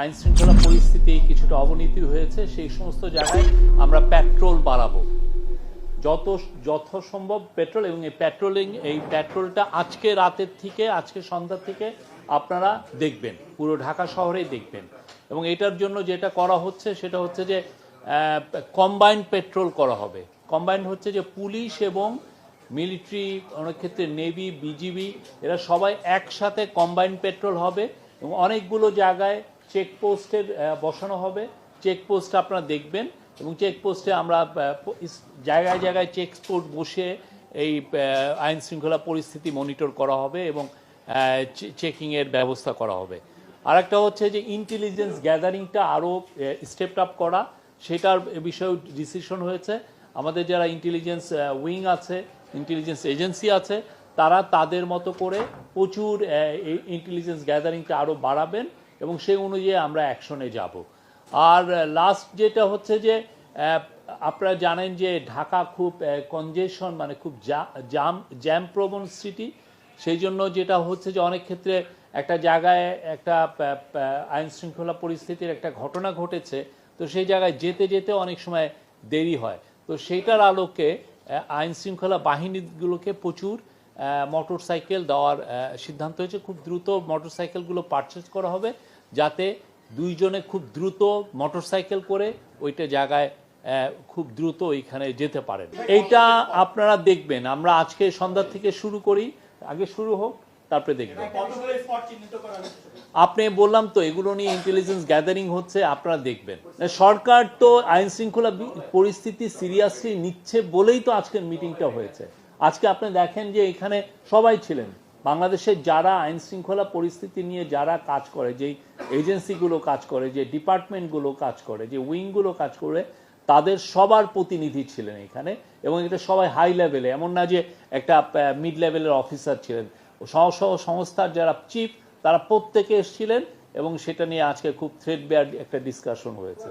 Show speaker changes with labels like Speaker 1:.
Speaker 1: আইন শৃঙ্খলা পরিস্থিতি কিছুটা অবনতি হয়েছে, সেই সমস্ত জায়গায় আমরা পেট্রোল বাড়াবো। যত, যথাসম্ভব পেট্রোল এবং এই পেট্রোলিং এই পেট্রোলটা আজকে রাতের থেকে, আজকে সন্ধ্যার থেকে আপনারা দেখবেন, পুরো ঢাকা শহরেই দেখবেন। এবং এটার জন্য যেটা করা হচ্ছে, সেটা হচ্ছে যে কম্বাইন্ড পেট্রোল করা হবে। কম্বাইন্ড হচ্ছে যে পুলিশ এবং মিলিটারি অনেক ক্ষেত্রে নেভি বিজিবি এরা সবাই একসাথে কম্বাইন্ড পেট্রোল হবে এবং অনেকগুলো জায়গায় চেকপোস্টের বসানো হবে। চেকপোস্ট আপনারা দেখবেন এবং চেকপোস্টে আমরা জায়গায় জায়গায় চেকপোস্ট বসে এই আইন শৃঙ্খলা পরিস্থিতি মনিটর করা হবে এবং চেকিংয়ের ব্যবস্থা করা হবে। আরেকটা হচ্ছে যে ইন্টেলিজেন্স গ্যাদারিংটা আরও স্টেপ আপ করা, সেটার বিষয়ে ডিসিশন হয়েছে। আমাদের যারা ইন্টেলিজেন্স উইং আছে ইন্টেলিজেন্স এজেন্সি আছে, তারা তাদের মতো করে প্রচুর ইন্টেলিজেন্স গ্যাদারিংটা আরও বাড়াবেন। এবং সেই অনুযায়ী আমরা অ্যাকশনে যাব। আর লাস্ট যেটা হচ্ছে যে আপনারা জানেন যে ঢাকা খুব কনজেশন মানে খুব জাম জ্যাম প্রবণ সিটি সেই জন্য যেটা হচ্ছে যে অনেক ক্ষেত্রে একটা জায়গায় একটা আইন শৃঙ্খলা পরিস্থিতির একটা ঘটনা ঘটেছে। তো সেই জায়গায় যেতে যেতে অনেক সময় দেরি হয়। তো সেইটার আলোকে আইন শৃঙ্খলা বাহিনীগুলোকে প্রচুর মোটর সাইকেল দেওয়ার সিদ্ধান্ত হয়েছে। খুব দ্রুত মোটর সাইকেলগুলো পারচেজ করা হবে যাতে দুইজনে খুব দ্রুত মোটর সাইকেল করে ওইটা জায়গায় খুব দ্রুত ওইখানে যেতে পারেন। এইটা আপনারা দেখবেন। আমরা আজকে সন্ধ্যা থেকে শুরু করি। আগে শুরু হোক তারপরে দেখবেন।
Speaker 2: হয়েছে?
Speaker 1: আপনি বললাম তো এগুলো নিয়ে ইন্টেলিজেন্স গ্যাদারিং হচ্ছে আপনারা দেখবেন। সরকার তো আইন শৃঙ্খলা পরিস্থিতি সিরিয়াসলি নিচ্ছে বলেই তো আজকের মিটিংটা হয়েছে। আজকে আপনি দেখেন যে এখানে সবাই ছিলেন। বাংলাদেশের যারা আইন শৃঙ্খলা পরিস্থিতি নিয়ে যারা কাজ করে, যেই এজেন্সিগুলো কাজ করে, যে ডিপার্টমেন্টগুলো কাজ করে, যে উইংগুলো কাজ করে, তাদের সবার প্রতিনিধি ছিলেন এখানে এবং এটা সবাই হাই লেভেলে এমন না যে একটা মিড লেভেলের অফিসার ছিলেন। সহ সহ সংস্থার যারা চিফ তারা প্রত্যেকে এসেছিলেন এবং সেটা নিয়ে আজকে খুব থ্রেড একটা ডিসকাশন হয়েছে।